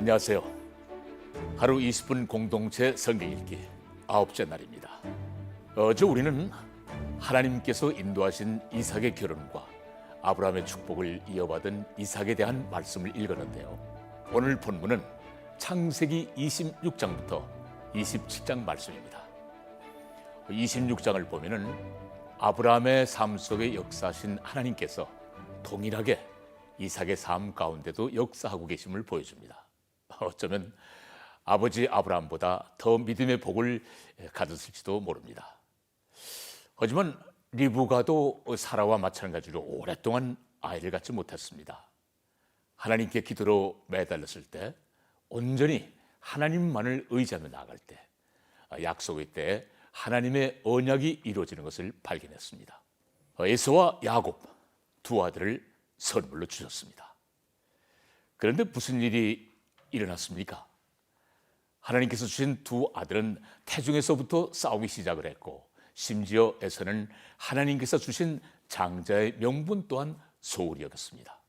안녕하세요. 하루 20분 공동체 성경 읽기 아홉째 날입니다. 어제 우리는 하나님께서 인도하신 이삭의 결혼과 아브라함의 축복을 이어받은 이삭에 대한 말씀을 읽었는데요. 오늘 본문은 창세기 26장부터 27장 말씀입니다. 26장을 보면은 아브라함의 삶 속에 역사하신 하나님께서 동일하게 이삭의 삶 가운데도 역사하고 계심을 보여줍니다. 어쩌면 아버지 아브라함보다 더 믿음의 복을 가졌을지도 모릅니다. 하지만 리브가도 사라와 마찬가지로 오랫동안 아이를 갖지 못했습니다. 하나님께 기도로 매달렸을 때 온전히 하나님만을 의지하며 나아갈 때 약속의 때 하나님의 언약이 이루어지는 것을 발견했습니다. 에서와 야곱 두 아들을 선물로 주셨습니다. 그런데 무슨 일이 일어났습니까? 하나님께서 주신 두 아들은 태중에서부터 싸우기 시작을 했고 심지어 에서는 하나님께서 주신 장자의 명분 또한 소홀히 여겼습니다.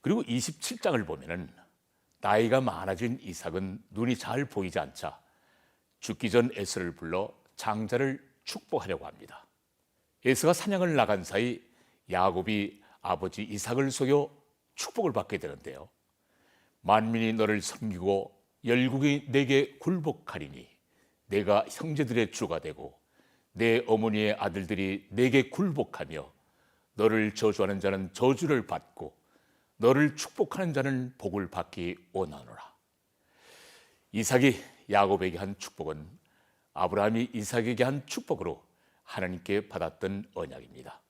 그리고 27장을 보면은 나이가 많아진 이삭은 눈이 잘 보이지 않자 죽기 전 에서를 불러 장자를 축복하려고 합니다. 에서가 사냥을 나간 사이 야곱이 아버지 이삭을 속여 축복을 받게 되는데요. 만민이 너를 섬기고 열국이 내게 굴복하리니 내가 형제들의 주가 되고 내 어머니의 아들들이 내게 굴복하며 너를 저주하는 자는 저주를 받고 너를 축복하는 자는 복을 받기 원하노라. 이삭이 야곱에게 한 축복은 아브라함이 이삭에게 한 축복으로 하나님께 받았던 언약입니다.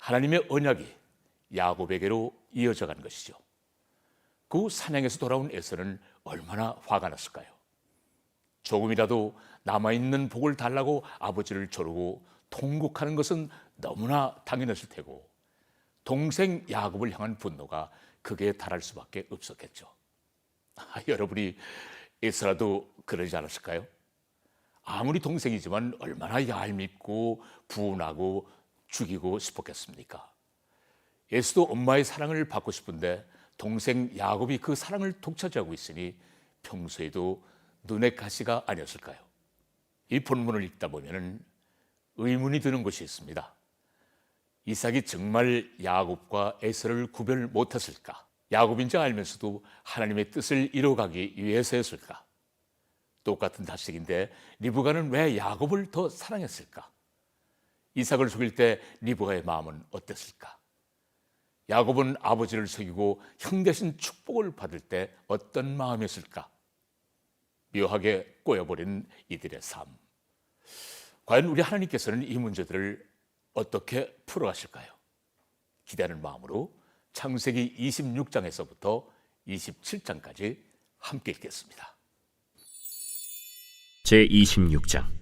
하나님의 언약이 야곱에게로 이어져 간 것이죠. 그 사냥에서 돌아온 에서는 얼마나 화가 났을까요? 조금이라도 남아있는 복을 달라고 아버지를 조르고 통곡하는 것은 너무나 당연했을 테고 동생 야곱을 향한 분노가 극에 달할 수밖에 없었겠죠. 아, 여러분이 에서라도 그러지 않았을까요? 아무리 동생이지만 얼마나 얄밉고 분하고 죽이고 싶었겠습니까? 예수도 엄마의 사랑을 받고 싶은데 동생 야곱이 그 사랑을 독차지하고 있으니 평소에도 눈의 가시가 아니었을까요? 이 본문을 읽다 보면은 의문이 드는 것이 있습니다. 이삭이 정말 야곱과 에서를 구별 못했을까? 야곱인지 알면서도 하나님의 뜻을 이뤄가기 위해서였을까? 똑같은 자식인데 리브가는 왜 야곱을 더 사랑했을까? 이삭을 속일 때 리브가의 마음은 어땠을까? 야곱은 아버지를 속이고 형 대신 축복을 받을 때 어떤 마음이었을까? 묘하게 꼬여버린 이들의 삶. 과연 우리 하나님께서는 이 문제들을 어떻게 풀어가실까요? 기대하는 마음으로 창세기 26장에서부터 27장까지 함께 읽겠습니다. 제 26장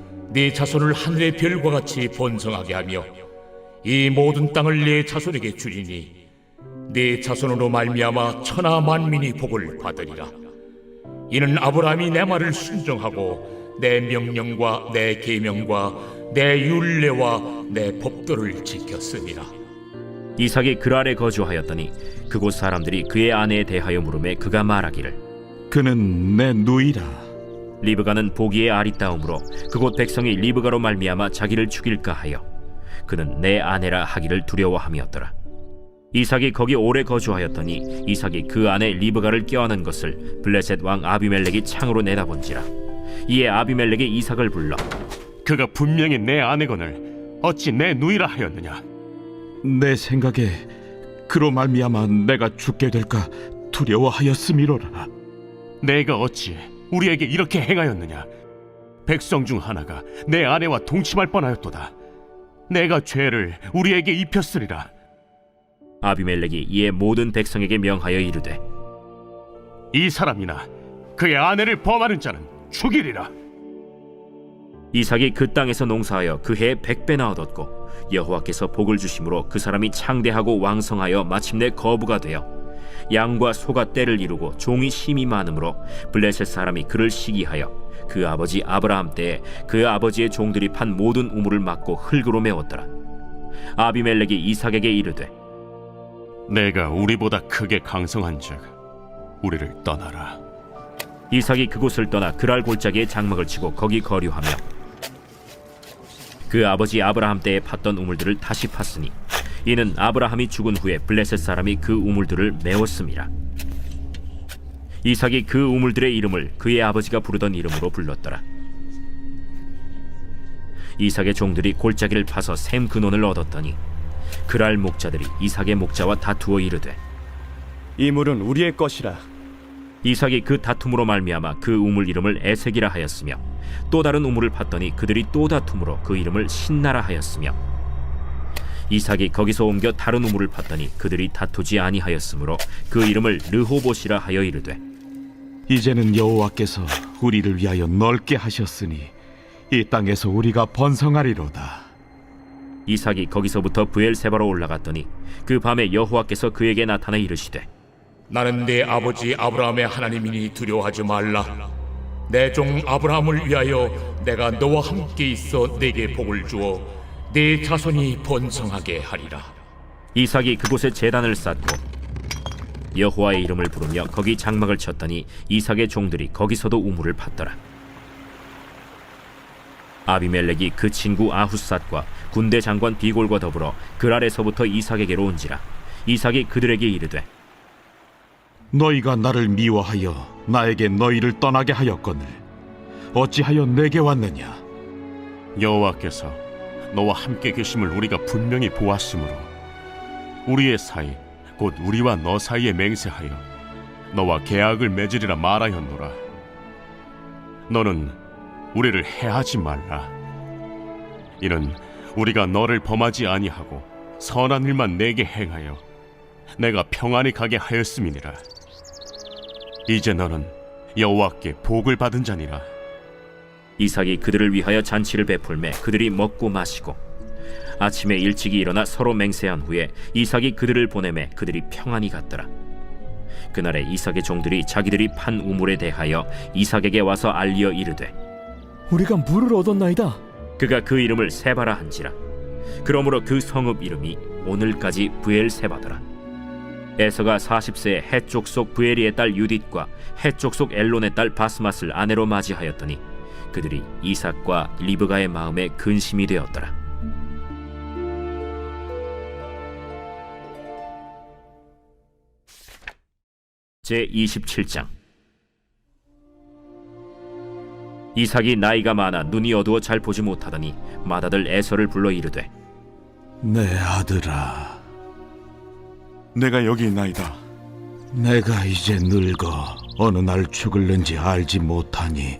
네 자손을 하늘의 별과 같이 번성하게 하며 이 모든 땅을 네 자손에게 주리니 네 자손으로 말미암아 천하 만민이 복을 받으리라. 이는 아브라함이 내 말을 순종하고 내 명령과 내 계명과 내 율례와 내 법도를 지켰습니다. 이삭이 그랄에 거주하였더니 그곳 사람들이 그의 아내에 대하여 물음에 그가 말하기를 그는 내 누이라. 리브가는 보기에 아리따움으로 그곳 백성이 리브가로 말미암아 자기를 죽일까 하여 그는 내 아내라 하기를 두려워함이었더라. 이삭이 거기 오래 거주하였더니 이삭이 그 안에 리브가를 껴안은 것을 블레셋 왕 아비멜렉이 창으로 내다본지라. 이에 아비멜렉이 이삭을 불러 그가 분명히 내 아내건을 어찌 내 누이라 하였느냐 내 생각에 그로 말미암아 내가 죽게 될까 두려워하였음이로라. 내가 어찌 우리에게 이렇게 행하였느냐? 백성 중 하나가 내 아내와 동침할 뻔하였도다. 내가 죄를 우리에게 입혔으리라. 아비멜렉이 이에 모든 백성에게 명하여 이르되 이 사람이나 그의 아내를 범하는 자는 죽이리라. 이삭이 그 땅에서 농사하여 그 해에 백배나 얻었고 여호와께서 복을 주심으로 그 사람이 창대하고 왕성하여 마침내 거부가 되어 양과 소가 때를 이루고 종이 심이 많으므로 블레셋 사람이 그를 시기하여 그 아버지 아브라함 때에 그 아버지의 종들이 판 모든 우물을 막고 흙으로 메웠더라 아비멜렉이 이삭에게 이르되 내가 우리보다 크게 강성한즉 우리를 떠나라. 이삭이 그곳을 떠나 그랄 골짜기에 장막을 치고 거기 거류하며 그 아버지 아브라함 때에 팠던 우물들을 다시 팠으니 이는 아브라함이 죽은 후에 블레셋 사람이 그 우물들을 메웠음이라 이삭이 그 우물들의 이름을 그의 아버지가 부르던 이름으로 불렀더라. 이삭의 종들이 골짜기를 파서 샘 근원을 얻었더니 그랄 목자들이 이삭의 목자와 다투어 이르되 이 물은 우리의 것이라. 이삭이 그 다툼으로 말미암아 그 우물 이름을 에색이라 하였으며 또 다른 우물을 팠더니 그들이 또 다툼으로 그 이름을 신나라 하였으며 이삭이 거기서 옮겨 다른 우물을 팠더니 그들이 다투지 아니하였으므로 그 이름을 르호봇이라 하여 이르되 이제는 여호와께서 우리를 위하여 넓게 하셨으니 이 땅에서 우리가 번성하리로다. 이삭이 거기서부터 부엘세바로 올라갔더니 그 밤에 여호와께서 그에게 나타나 이르시되 나는 내 아버지 아브라함의 하나님이니 두려워하지 말라. 내 종 아브라함을 위하여 내가 너와 함께 있어 내게 복을 주어 내 자손이 번성하게 하리라. 이삭이 그곳에 제단을 쌓고 여호와의 이름을 부르며 거기 장막을 쳤더니 이삭의 종들이 거기서도 우물을 팠더라. 아비멜렉이 그 친구 아후삿과 군대 장관 비골과 더불어 그랄에서부터 이삭에게로 온지라 이삭이 그들에게 이르되 너희가 나를 미워하여 나에게 너희를 떠나게 하였거늘 어찌하여 내게 왔느냐? 여호와께서 너와 함께 계심을 우리가 분명히 보았으므로 우리의 사이 곧 우리와 너 사이에 맹세하여 너와 계약을 맺으리라 말하였노라. 너는 우리를 해하지 말라. 이는 우리가 너를 범하지 아니하고 선한 일만 내게 행하여 내가 평안히 가게 하였음이니라. 이제 너는 여호와께 복을 받은 자니라 이삭이 그들을 위하여 잔치를 베풀매 그들이 먹고 마시고 아침에 일찍이 일어나 서로 맹세한 후에 이삭이 그들을 보내매 그들이 평안히 갔더라. 그날에 이삭의 종들이 자기들이 판 우물에 대하여 이삭에게 와서 알리어 이르되 우리가 물을 얻었나이다 그가 그 이름을 세바라 한지라. 그러므로 그 성읍 이름이 오늘까지 부엘세바더라. 에서가 40세에 해쪽 속 부에리의 딸 유딧과 해쪽 속 엘론의 딸 바스맛을 아내로 맞이하였더니 그들이 이삭과 리브가의 마음에 근심이 되었더라. 제 27장 이삭이 나이가 많아 눈이 어두워 잘 보지 못하더니 맏아들 에서를 불러 이르되 내 아들아, 내가 여기 있나이다. 내가 이제 늙어 어느 날 죽을는지 알지 못하니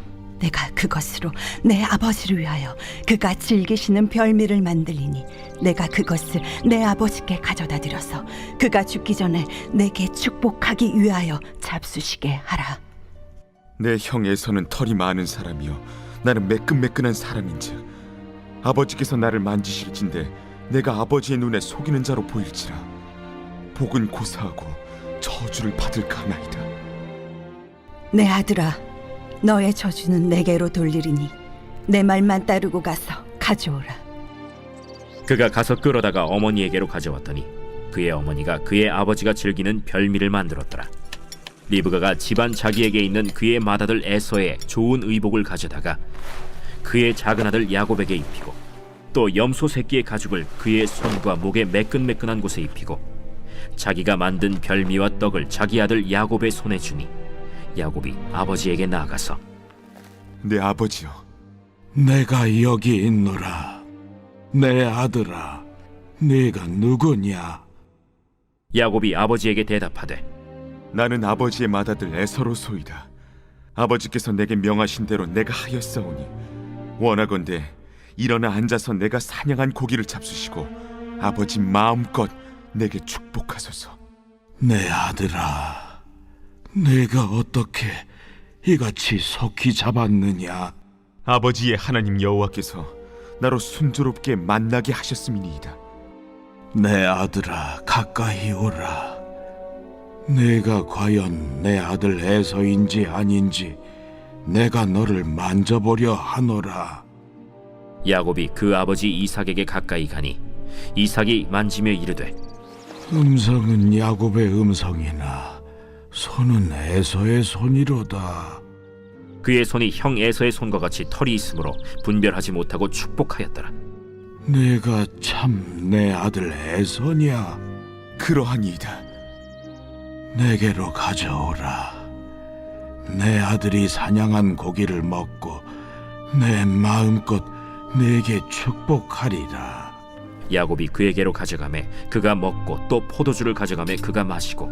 내가 그것으로 내 아버지를 위하여 그가 즐기시는 별미를 만들리니 내가 그것을 내 아버지께 가져다 드려서 그가 죽기 전에 내게 축복하기 위하여 잡수시게 하라. 내 형에서는 털이 많은 사람이요. 나는 매끈매끈한 사람인즉 아버지께서 나를 만지실진데 내가 아버지의 눈에 속이는 자로 보일지라. 복은 고사하고 저주를 받을까 하나이다. 내 아들아, 너의 저주는 내게로 돌리리니 내 말만 따르고 가서 가져오라. 그가 가서 끌어다가 어머니에게로 가져왔더니 그의 어머니가 그의 아버지가 즐기는 별미를 만들었더라. 리브가가 집안 자기에게 있는 그의 맏아들 에서의 좋은 의복을 가져다가 그의 작은 아들 야곱에게 입히고 또 염소 새끼의 가죽을 그의 손과 목에 매끈매끈한 곳에 입히고 자기가 만든 별미와 떡을 자기 아들 야곱의 손에 주니 야곱이 아버지에게 나아가서 내 아버지여 내가 여기 있노라. 내 아들아, 네가 누구냐? 야곱이 아버지에게 대답하되 나는 아버지의 맏아들 에서로소이다 아버지께서 내게 명하신 대로 내가 하였사오니 원하건대 일어나 앉아서 내가 사냥한 고기를 잡수시고 아버지 마음껏 내게 축복하소서 내 아들아, 내가 어떻게 이같이 속히 잡았느냐? 아버지의 하나님 여호와께서 나로 순조롭게 만나게 하셨음이니이다 내 아들아, 가까이 오라. 내가 과연 내 아들 에서인지 아닌지 내가 너를 만져보려 하노라. 야곱이 그 아버지 이삭에게 가까이 가니 이삭이 만지며 이르되 음성은 야곱의 음성이나 손은 에서의 손이로다. 그의 손이 형 에서의 손과 같이 털이 있으므로 분별하지 못하고 축복하였더라. 내가 참 내 아들 에서냐? 그러하니이다 내게로 가져오라. 내 아들이 사냥한 고기를 먹고 내 마음껏 내게 축복하리라. 야곱이 그에게로 가져가매 그가 먹고 또 포도주를 가져가매 그가 마시고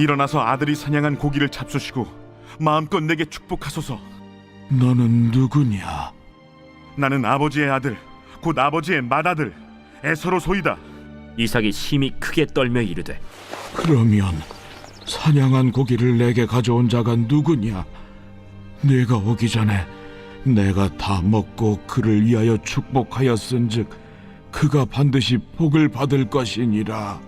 일어나서 아들이 사냥한 고기를 잡수시고 마음껏 내게 축복하소서 너는 누구냐? 나는 아버지의 아들 곧 아버지의 맏아들 에서로 소이다 이삭이 심히 크게 떨며 이르되 그러면 사냥한 고기를 내게 가져온 자가 누구냐? 내가 오기 전에 내가 다 먹고 그를 위하여 축복하였은즉 그가 반드시 복을 받을 것이니라.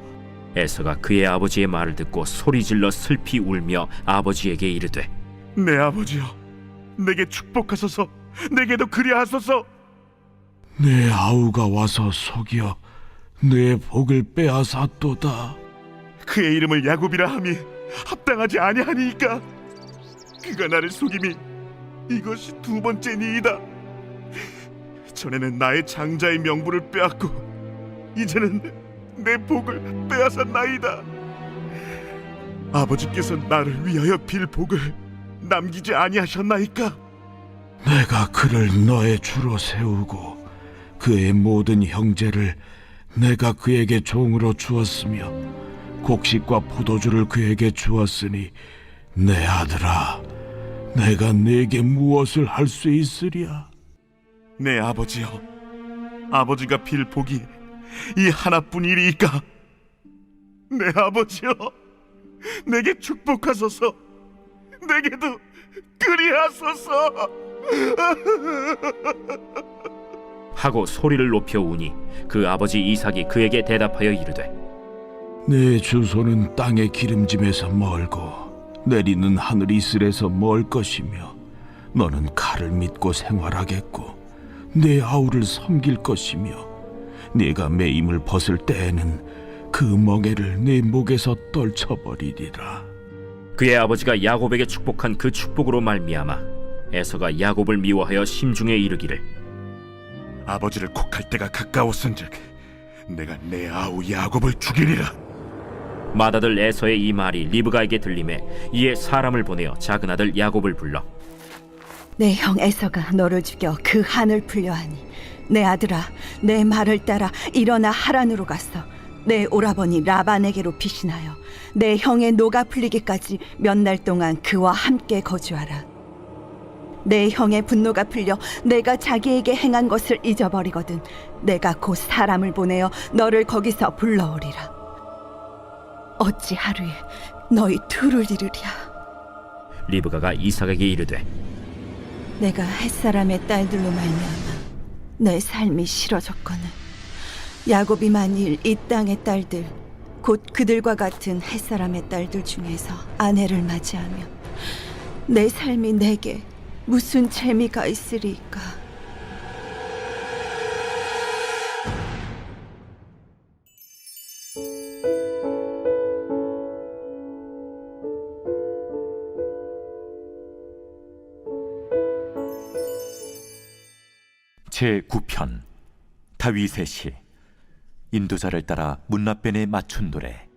에서가 그의 아버지의 말을 듣고 소리질러 슬피 울며 아버지에게 이르되 내 아버지여 내게 축복하소서. 내게도 그리하소서. 내 아우가 와서 속여 내 복을 빼앗았도다. 그의 이름을 야곱이라 함이 합당하지 아니하니이까 그가 나를 속임이 이것이 두 번째니이다. 전에는 나의 장자의 명분을 빼앗고 이제는 내 복을 빼앗았나이다. 아버지께서 나를 위하여 빌 복을 남기지 아니하셨나이까? 내가 그를 너의 주로 세우고 그의 모든 형제를 내가 그에게 종으로 주었으며 곡식과 포도주를 그에게 주었으니 내 아들아 내가 네게 무엇을 할 수 있으랴? 내 아버지여. 아버지가 빌 복이 이 하나뿐 이리이까. 내 아버지여 내게 축복하소서. 내게도 그리하소서. 하고 소리를 높여 우니 그 아버지 이삭이 그에게 대답하여 이르되 내 주소는 땅의 기름짐에서 멀고 내리는 하늘 이슬에서 멀 것이며 너는 칼을 믿고 생활하겠고 내 아우를 섬길 것이며 네가 매임을 벗을 때에는 그 멍에를 내 목에서 떨쳐버리리라. 그의 아버지가 야곱에게 축복한 그 축복으로 말미암아 에서가 야곱을 미워하여 심중에 이르기를. 아버지를 곡할 때가 가까웠은즉 내가 내 아우 야곱을 죽이리라. 맏아들 에서의 이 말이 리브가에게 들림에 이에 사람을 보내어 작은 아들 야곱을 불러. 내 형 에서가 너를 죽여 그 한을 풀려하니 내 아들아 내 말을 따라 일어나 하란으로 갔어. 내 오라버니 라반에게로 피신하여 내 형의 노가 풀리기까지 몇 날 동안 그와 함께 거주하라. 내 형의 분노가 풀려 내가 자기에게 행한 것을 잊어버리거든 내가 곧 사람을 보내어 너를 거기서 불러오리라. 어찌 하루에 너희 둘을 이루랴 리브가가 이삭에게 이르되 내가 햇사람의 딸들로 말미암아 내 삶이 싫어졌거늘 야곱이 만일 이 땅의 딸들 곧 그들과 같은 햇사람의 딸들 중에서 아내를 맞이하면 내 삶이 내게 무슨 재미가 있으리까 제 9편 다윗의 시 인도자를 따라 문나변에 맞춘 노래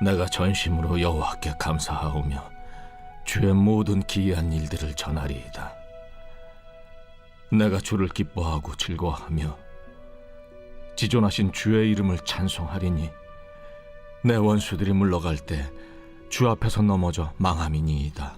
내가 전심으로 여호와께 감사하오며 주의 모든 기이한 일들을 전하리이다. 내가 주를 기뻐하고 즐거워하며 지존하신 주의 이름을 찬송하리니 내 원수들이 물러갈 때 주 앞에서 넘어져 망함이니이다.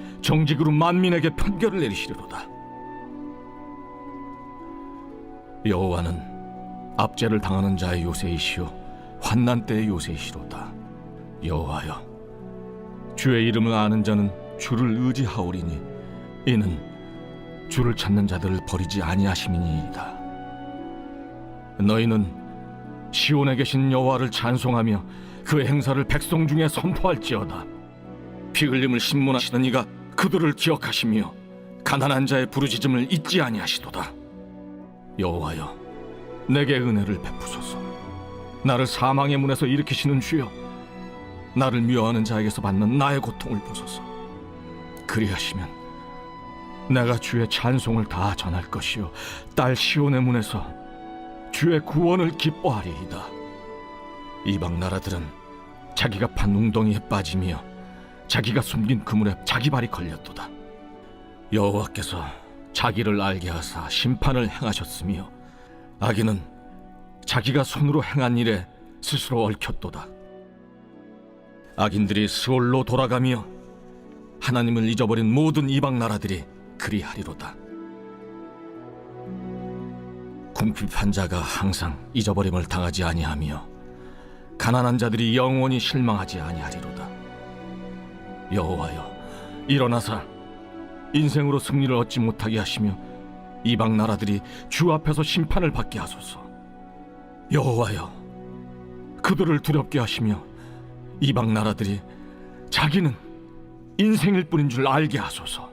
정직으로 만민에게 판결을 내리시리로다. 여호와는 압제를 당하는 자의 요새이시오 환난 때의 요새이시로다. 여호와여, 주의 이름을 아는 자는 주를 의지하오리니 이는 주를 찾는 자들을 버리지 아니하심이니이다. 너희는 시온에 계신 여호와를 찬송하며 그 행사를 백성 중에 선포할지어다. 피 흘림을 신문하시는 이가 그들을 기억하시며 가난한 자의 부르짖음을 잊지 아니하시도다. 여호와여, 내게 은혜를 베푸소서. 나를 사망의 문에서 일으키시는 주여, 나를 미워하는 자에게서 받는 나의 고통을 보소서. 그리하시면 내가 주의 찬송을 다 전할 것이요, 딸 시온의 문에서 주의 구원을 기뻐하리이다. 이방 나라들은 자기가 판 웅덩이에 빠지며 자기가 숨긴 그물에 자기 발이 걸렸도다. 여호와께서 자기를 알게 하사 심판을 행하셨으며 악인은 자기가 손으로 행한 일에 스스로 얽혔도다. 악인들이 스올로 돌아가며 하나님을 잊어버린 모든 이방 나라들이 그리하리로다. 궁핍한 자가 항상 잊어버림을 당하지 아니하며 가난한 자들이 영원히 실망하지 아니하리로다. 여호와여, 일어나사 인생으로 승리를 얻지 못하게 하시며 이방 나라들이 주 앞에서 심판을 받게 하소서. 여호와여, 그들을 두렵게 하시며 이방 나라들이 자기는 인생일 뿐인 줄 알게 하소서.